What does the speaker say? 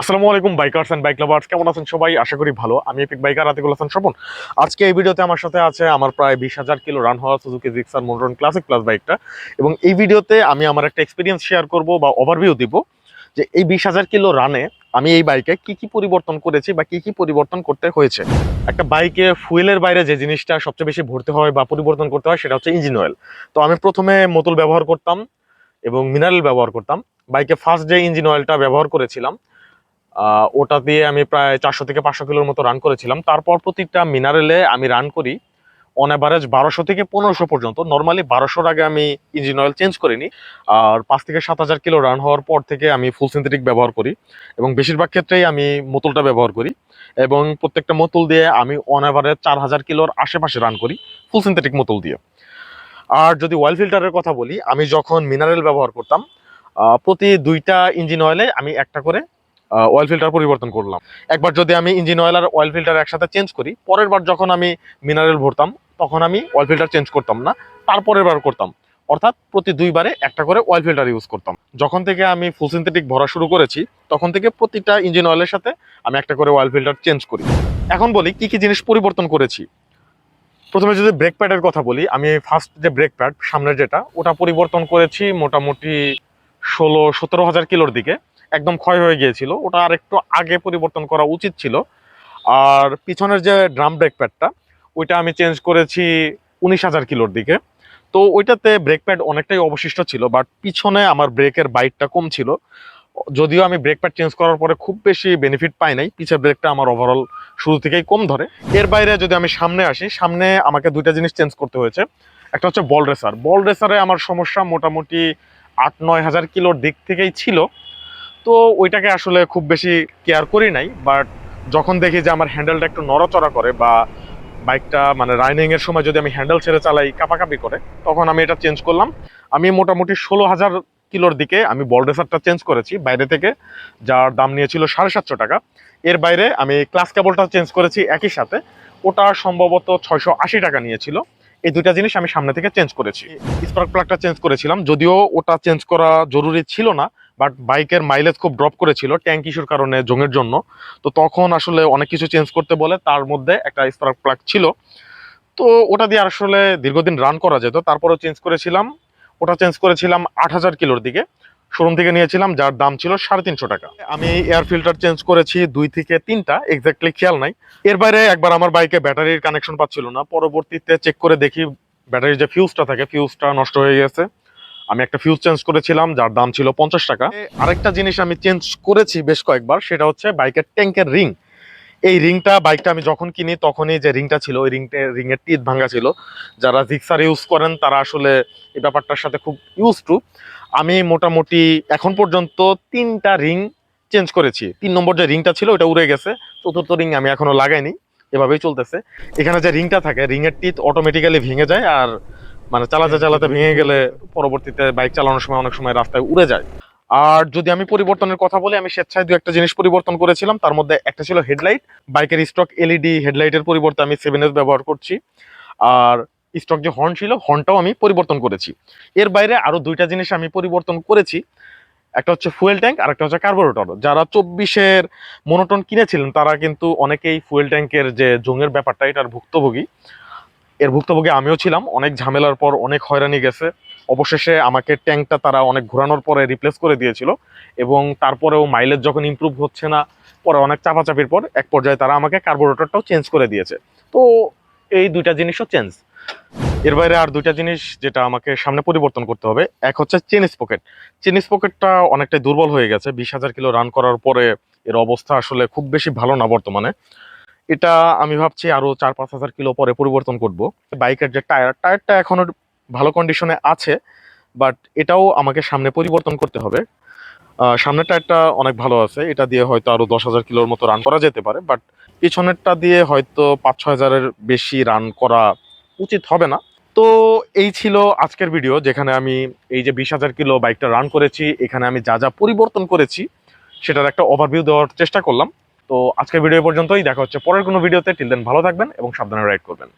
আসসালামু আলাইকুম bikers and bike lovers কেমন আছেন সবাই? আশা করি ভালো। আমি এপিক বাইকার আতিকুল হাসান স্বপন। আজকে এই ভিডিওতে আমার সাথে আছে আমার প্রায় বিশ হাজার কিলো রান হওয়া সুজুকি জিক্সার মোটরন ক্লাসিক প্লাস বাইকটা এবং এই ভিডিওতে আমি আমার একটা এক্সপিরিয়েন্স শেয়ার করব বা ওভারভিউ দিব যে এই বিশ হাজার কিলো রানে আমি এই বাইকে কি কি পরিবর্তন করেছি বা কি কি পরিবর্তন করতে হয়েছে। একটা বাইকে ফুয়েলের বাইরে যে জিনিসটা সবচেয়ে বেশি ভরতে হয় বা পরিবর্তন করতে হয়, সেটা হচ্ছে ইঞ্জিন অয়েল তো আমি প্রথমে মোতল ব্যবহার করতাম এবং মিনারেল ব্যবহার করতাম। বাইকে ফার্স্ট যে ইঞ্জিন অয়েলটা ব্যবহার করেছিলাম ওটা দিয়ে আমি প্রায় চারশো থেকে পাঁচশো কিলোর মতো রান করেছিলাম। তারপর প্রতিটা মিনারেলে আমি রান করি। অন অ্যাভারেজ বারোশো থেকে পনেরোশো পর্যন্ত। নর্মালি বারোশোর আগে আমি ইঞ্জিন অয়েল চেঞ্জ করিনি। আর পাঁচ থেকে সাত হাজার কিলো রান হওয়ার পর থেকে আমি ফুল সিনথেটিক ব্যবহার করি। এবং বেশিরভাগ ক্ষেত্রেই আমি মোতলটা ব্যবহার করি। এবং প্রত্যেকটা মোতল দিয়ে আমি অন অ্যাভারেজ চার হাজার কিলোর আশেপাশে রান করি ফুল সিনথেটিক মোতল দিয়ে। আর যদি অয়েল ফিল্টারের কথা বলি, আমি যখন মিনারেল ব্যবহার করতাম প্রতি দুইটা ইঞ্জিন অয়েলে আমি একটা করে অয়েল ফিল্টার পরিবর্তন করলাম। একবার যদি আমি ইঞ্জিন অয়েল আর অয়েল ফিল্টার একসাথে চেঞ্জ করি, পরের বার যখন আমি মিনারেল ভরতাম, তখন আমি অয়েল ফিল্টার চেঞ্জ করতাম না, তারপরের বার করতাম। অর্থাৎ প্রতি দুইবারে একটা করে অয়েল ফিল্টার ইউজ করতাম। যখন থেকে আমি ফুল সিনথেটিক ভরা শুরু করেছি, তখন থেকে প্রতিটা ইঞ্জিন অয়েলের সাথে আমি একটা করে অয়েল ফিল্টার চেঞ্জ করি। এখন বলি, কি কি জিনিস পরিবর্তন করেছি? প্রথমে যদি ব্রেক প্যাডের কথা বলি, আমি ফার্স্ট যে ব্রেক প্যাড সামনের যেটা, ওটা পরিবর্তন করেছি মোটামুটি ষোলো, সতেরো হাজার কিলোর দিকে। একদম ক্ষয় হয়ে গিয়েছিল। ওটা আর একটু আগে পরিবর্তন করা উচিত ছিল। আর পিছনের যে ড্রাম ব্রেক প্যাডটা ওইটা আমি চেঞ্জ করেছি উনিশ হাজার কিলোর দিকে। তো ওইটাতে ব্রেক প্যাড অনেকটাই অবশিষ্ট ছিল বাট পিছনে আমার ব্রেকের বাইটটা কম ছিল। যদিও আমি ব্রেক প্যাড চেঞ্জ করার পরে খুব বেশি বেনিফিট পাই নাই, পিছের ব্রেকটা আমার ওভারঅল শুরু থেকেই কম ধরে। এর বাইরে যদি আমি সামনে আসি, সামনে আমাকে দুইটা জিনিস চেঞ্জ করতে হয়েছে। একটা হচ্ছে বল রেসার বল রেসারে আমার সমস্যা মোটামুটি আট নয় হাজার কিলোর দিক থেকেই ছিল। তো ওইটাকে আসলে খুব বেশি কেয়ার করি নাই বাট যখন দেখি যে আমার হ্যান্ডেলটা একটু নড়াচড়া করে বা বাইকটা মানে রাইডিং এর সময় যদি আমি হ্যান্ডেল ছেড়ে চালাই কাপাকাপি করে, তখন আমি এটা চেঞ্জ করলাম। আমি মোটামুটি ষোলো হাজার কিলোর দিকে আমি বল রেসারটা চেঞ্জ করেছি বাইরে থেকে, যার দাম নিয়েছিল সাড়ে সাতশো টাকা। এর বাইরে আমি ক্লাস কেবলটা চেঞ্জ করেছি একই সাথে। ওটা সম্ভবত ছয়শো আশি টাকা নিয়েছিল। এই দুইটা জিনিস আমি সামনে থেকে চেঞ্জ করেছি। স্পার্ক প্লাগটা চেঞ্জ করেছিলাম, যদিও ওটা চেঞ্জ করা জরুরি ছিল না বাট বাইকের মাইলেজ খুব ড্রপ করেছিল ট্যাঙ্ক ইস্যুর কারণে জংয়ের জন্য। তো তখন আসলে অনেক কিছু চেঞ্জ করতে বলে, তার মধ্যে একটা স্পার্ক প্লাগ ছিল। তো ওটা দিয়ে আসলে দীর্ঘদিন রান করা যেত, তারপরেও চেঞ্জ করেছিলাম। ওটা চেঞ্জ করেছিলাম আট হাজার কিলোর দিকে। শোরুম থেকে নিয়েছিলাম, যার দাম ছিল সাড়ে তিনশো টাকা। আমি এয়ার ফিল্টার চেঞ্জ করেছি দুই থেকে তিনটা এক্স্যাক্টলি খেয়াল নাই। এর বাইরে একবার আমার বাইকে ব্যাটারির কানেকশন পাচ্ছিল না। পরবর্তীতে চেক করে দেখি, ব্যাটারির যে ফিউজটা থাকে ফিউজটা নষ্ট হয়ে গেছে। আমি একটা ফিউজ চেঞ্জ করেছিলাম, যার দাম ছিল পঞ্চাশ টাকা। আরেকটা জিনিস আমি চেঞ্জ করেছি বেশ কয়েকবার, সেটা হচ্ছে বাইকের ট্যাঙ্কের রিং এই রিংটা বাইকটা আমি যখন কিনি, তখনই যে রিংটা ছিল, ওই রিংটা রিংয়ের টিথ ভাঙা ছিল। যারা জিক্সার ইউজ করেন, তারা আসলে এই ব্যাপারটার সাথে খুব ইউজ টু আমি মোটামুটি এখন পর্যন্ত তিনটা রিং চেঞ্জ করেছি। তিন নম্বর যে রিংটা ছিল ওটা উড়ে গেছে। চতুর্থ রিং আমি এখনও লাগাইনি। এভাবেই চলতেছে। এখানে যে রিংটা থাকে রিংয়ের টিথ অটোমেটিক্যালি ভেঙে যায়, আর মানে চালাতে চালাতে ভেঙে গেলে পরবর্তীতে বাইক চালানোর সময় অনেক সময় রাস্তায় উড়ে যায়। আর যদি আমি পরিবর্তনের কথা বলি, আমি স্বেচ্ছায় দু একটা জিনিস পরিবর্তন করেছিলাম। তার মধ্যে একটা ছিল হেডলাইট। বাইকের স্টক এলইডি হেডলাইটের পরিবর্তে আমি সেভেন এস ব্যবহার করছি। আর স্টক যে হর্ন ছিল হর্নটাও আমি পরিবর্তন করেছি। এর বাইরে আরও দুইটা জিনিস আমি পরিবর্তন করেছি। একটা হচ্ছে ফুয়েল ট্যাঙ্ক আর একটা হচ্ছে কার্বোরেটর যারা চব্বিশের মনোটন কিনেছিলেন, তারা কিন্তু অনেকেই ফুয়েল ট্যাঙ্কের যে জংয়ের ব্যাপারটা, এটার ভুক্তভোগী। এর ভুক্তভোগী আমিও ছিলাম। অনেক ঝামেলার পর অনেক হয়রানি গেছে। অবশেষে আমাকে ট্যাঙ্কটা তারা অনেক ঘোরানোর পরে রিপ্লেস করে দিয়েছিল এবং তারপরেও মাইলেজ যখন ইমপ্রুভ হচ্ছে না, পরে অনেক চাপাচাপির পর এক পর্যায়ে তারা আমাকে কার্বোরেটরটাও চেঞ্জ করে দিয়েছে। তো এই দুইটা জিনিসও চেঞ্জ এর বাইরে আর দুইটা জিনিস যেটা আমাকে সামনে পরিবর্তন করতে হবে, এক হচ্ছে চেনিস পকেট চেনিস পকেটটা অনেকটাই দুর্বল হয়ে গেছে, বিশ হাজার কিলো রান করার পরে এর অবস্থা আসলে খুব বেশি ভালো না বর্তমানে। এটা আমি ভাবছি আরও চার পাঁচ হাজার কিলো পরে পরিবর্তন করব। বাইকের যে টায়ার, টায়ারটা এখনও ভালো কন্ডিশনে আছে বাট এটাও আমাকে সামনে পরিবর্তন করতে হবে। আহ, সামনের টায়ারটা অনেক ভালো আছে এটা দিয়ে হয়তো আরও দশ হাজার কিলোর মতো রান করা যেতে পারে বাট পিছনেরটা দিয়ে হয়তো পাঁচ ছয় হাজারের বেশি রান করা উচিত হবে না। তো এই ছিল আজকের ভিডিও যেখানে আমি এই যে বিশ হাজার কিলো বাইকটা রান করেছি এখানে আমি যা যা পরিবর্তন করেছি সেটার একটা ওভারভিউ দেওয়ার চেষ্টা করলাম। তো আজকের ভিডিও পর্যন্তই দেখা হচ্ছে পরের কোনো ভিডিওতে টিল দেন ভালো থাকবেন এবং সাবধানে রাইড করবেন।